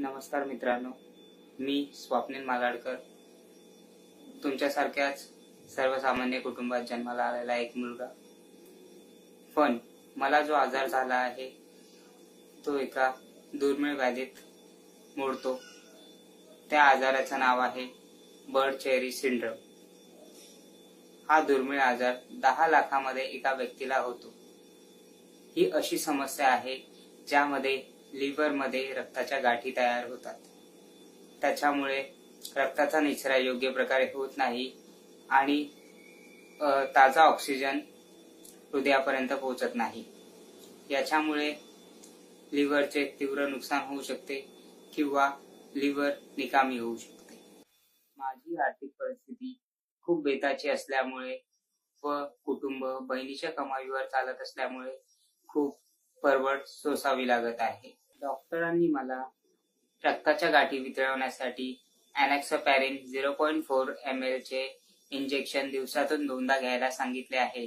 नमस्कार मित्रांनो मी स्वप्नील मालाडकर. तुमच्यासारख्याच सर्वसामान्य कुटुंबात जन्माला आलेला एक मुलगा. पण मला जो आजार झाला आहे तो एका दुर्मिळ व्याधीत मोडतो त्या आजाराचं नाव आहे बर्ड चेरी सिंड्रम. हा दुर्मिळ आजार दहा लाखामध्ये एका व्यक्तीला होतो. ही अशी समस्या आहे ज्यामध्ये लिव्हरमध्ये रक्ताच्या गाठी तयार होतात. त्याच्यामुळे रक्ताचा निचरा योग्य प्रकारे होत नाही आणि ताजा ऑक्सिजन हृदयापर्यंत पोहोचत नाही. याच्यामुळे लिव्हरचे तीव्र नुकसान होऊ शकते किंवा लिव्हर निकामी होऊ शकते. माझी आर्थिक परिस्थिती खूप बेताची असल्यामुळे व कुटुंब बहिणीच्या कमाईवर चालत असल्यामुळे खूप परवड सोसावी लागत आहे. डॉक्टरांनी मला रक्ताच्या गाठी वितळवण्यासाठी enoxaparin zero point four M L चे इंजेक्शन दिवसातून दोनदा घ्यायला सांगितले आहे.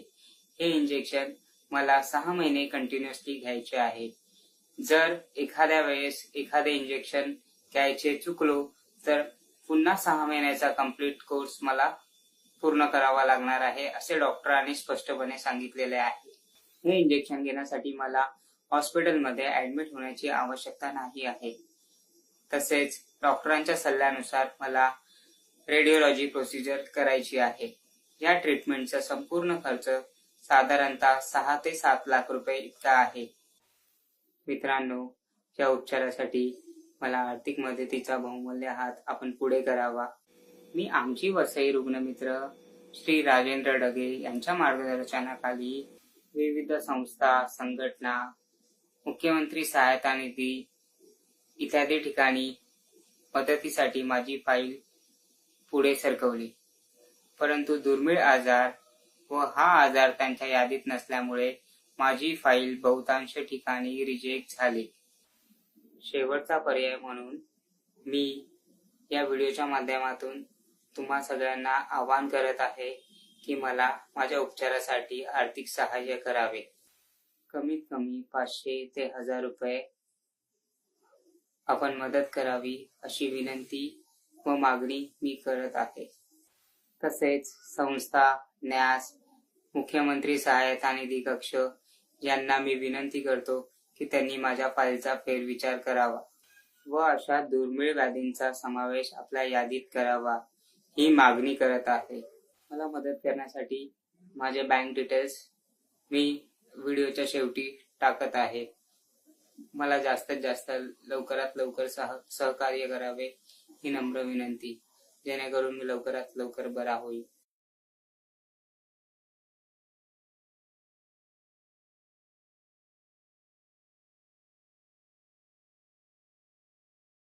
हे इंजेक्शन मला सहा महिने कंटिन्युअसली घ्यायचे आहे. जर एखाद्या वेळेस एखादे इंजेक्शन घ्यायचे चुकलो तर पुन्हा सहा महिन्याचा कंप्लीट कोर्स मला पूर्ण करावा लागणार आहे असे डॉक्टरांनी स्पष्टपणे सांगितलेले आहे. हे इंजेक्शन घेण्यासाठी मला हॉस्पिटलमध्ये ऍडमिट होण्याची आवश्यकता नाही आहे. तसेच डॉक्टरांच्या सल्ल्यानुसार मला रेडिओलॉजी प्रोसिजर करायची आहे. या ट्रीटमेंटचा संपूर्ण खर्च साधारणतः सहा ते सात लाख रुपये इतका आहे. मित्रांनो या उपचारासाठी मला आर्थिक मदतीचा बहुमूल्य हात आपण पुढे करावा. मी आमची वसई रुग्णमित्र श्री राजेंद्र डगे यांच्या मार्गदर्शनाखाली विविध संस्था संघटना मुख्यमंत्री सहायता निधी इत्यादी ठिकाणी मदतीसाठी माझी फाईल पुढे सरकवली. परंतु दुर्मिळ आजार व हा आजार त्यांच्या यादीत नसल्यामुळे माझी फाईल बहुतांश ठिकाणी रिजेक्ट झाली. शेवटचा पर्याय म्हणून मी या व्हिडिओच्या माध्यमातून तुम्हा सगळ्यांना आवाहन करत आहे की मला माझ्या उपचारासाठी आर्थिक सहाय्य करावे. कमीत कमी पाचशे ते हजार रुपये आपण मदत करावी अशी विनंती व मागणी मी करत आहे. तसेच संस्था न्यास मुख्यमंत्री सहायता निधी कक्ष यांना मी विनंती करतो की त्यांनी माझ्या फाईलचा फेरविचार करावा व अशा दुर्मिळ व्याधींचा समावेश आपल्या यादीत करावा ही मागणी करत आहे. मला मदत करण्यासाठी माझे बँक डिटेल्स मी व्हिडिओच्या शेवटी टाकत आहे. मला जास्तीत जास्त लवकरात लवकर सह सहकार्य करावे ही नम्र विनंती. जेणेकरून मी लवकरात लवकर बरा होईल.